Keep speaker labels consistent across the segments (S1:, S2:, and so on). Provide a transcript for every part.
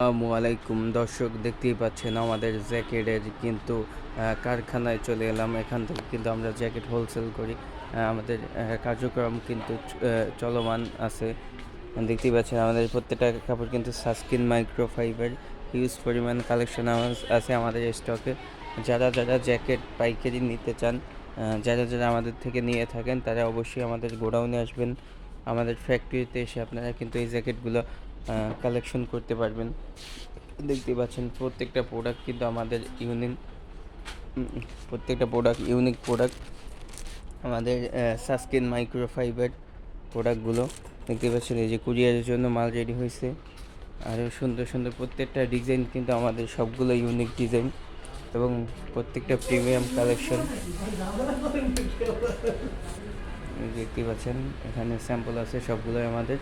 S1: আসসালামু আলাইকুম। দর্শক, দেখতেই পাচ্ছেন আমাদের জ্যাকেটের কিন্তু কারখানায় চলে এলাম। এখান থেকে কিন্তু আমরা জ্যাকেট হোলসেল করি। আমাদের কার্যক্রম কিন্তু চলমান আছে। দেখতেই পাচ্ছেন আমাদের প্রত্যেকটা কাপড় কিন্তু সাস্কিন মাইক্রোফাইবার হিউজ পরিমাণ কালেকশন আছে আমাদের স্টকে যারা যারা জ্যাকেট পাইকারি নিতে চান যারা যারা আমাদের থেকে নিয়ে থাকেন, তারা অবশ্যই আমাদের গোডাউনে আসবেন। আমাদের ফ্যাক্টরিতে এসে আপনারা কিন্তু এই জ্যাকেটগুলো কালেকশন করতে পারবেন। দেখতেই পাচ্ছেন, প্রত্যেকটা প্রোডাক্ট কিন্তু আমাদের ইউনিক প্রত্যেকটা প্রোডাক্ট ইউনিক প্রোডাক্ট আমাদের সাস্কিন মাইক্রো ফাইবার প্রোডাক্টগুলো দেখতে পাচ্ছেন, এই যে কুরিয়ারের জন্য মাল রেডি হয়েছে। আরও সুন্দর সুন্দর প্রত্যেকটা ডিজাইন কিন্তু আমাদের সবগুলো ইউনিক ডিজাইন এবং প্রত্যেকটা প্রিমিয়াম কালেকশন দেখতে পাচ্ছেন, এখানে স্যাম্পল আছে সবগুলোই আমাদের।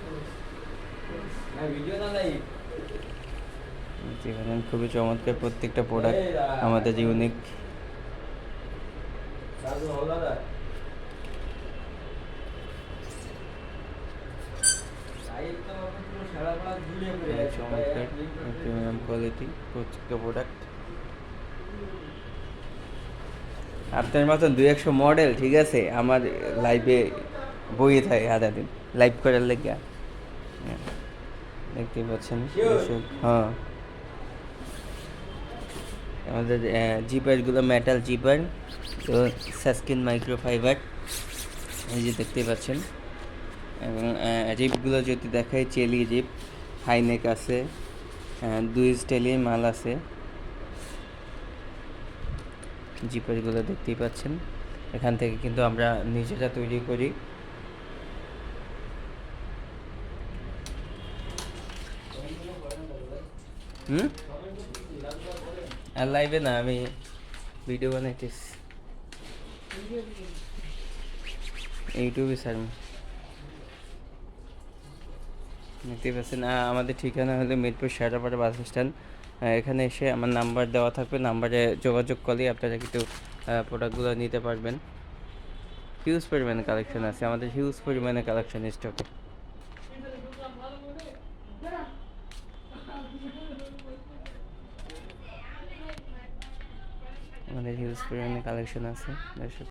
S1: খুবই চমৎকার প্রত্যেকটা প্রোডাক্ট আমাদের ইউনিক চমৎকার প্রিমিয়াম কোয়ালিটি প্রত্যেকটা প্রোডাক্ট আপনার মতন দুই একশো মডেল ঠিক আছে? আমার লাইভে বইয়ে থাকে আধা দিন লাইভ করার লেগে দেখতেই পাচ্ছেন দর্শক, হ্যাঁ। আমাদের জিপারগুলো মেটাল জিপার তো সাস্কিন মাইক্রো ফাইবার এই যে দেখতে পাচ্ছেন। এবং রিপগুলো যদি দেখাই চেলি রিপ হাইনেক আছে দুই স্টাইলে মাল আছে। জিপারগুলো দেখতেই পাচ্ছেন। এখান থেকে কিন্তু আমরা নিজেরা তৈরি করি। হুম? আর লাইভে না, আমি ভিডিও বানাইতেছি। ইউটিউবে স্যার দেখতে পাচ্ছেন আমাদের ঠিকানা হলো মিরপুর শেরাপাড়া বাস স্ট্যান্ড। এখানে এসে আমার নাম্বার দেওয়া থাকবে নাম্বারে যোগাযোগ করলে আপনারা কিন্তু প্রোডাক্টগুলো নিতে পারবেন। হিউজ পরিমাণে কালেকশন আছে, আমাদের হিউজ পরিমাণে কালেকশন স্টকে আমাদের হিউজ পরিমাণে কালেকশন আছে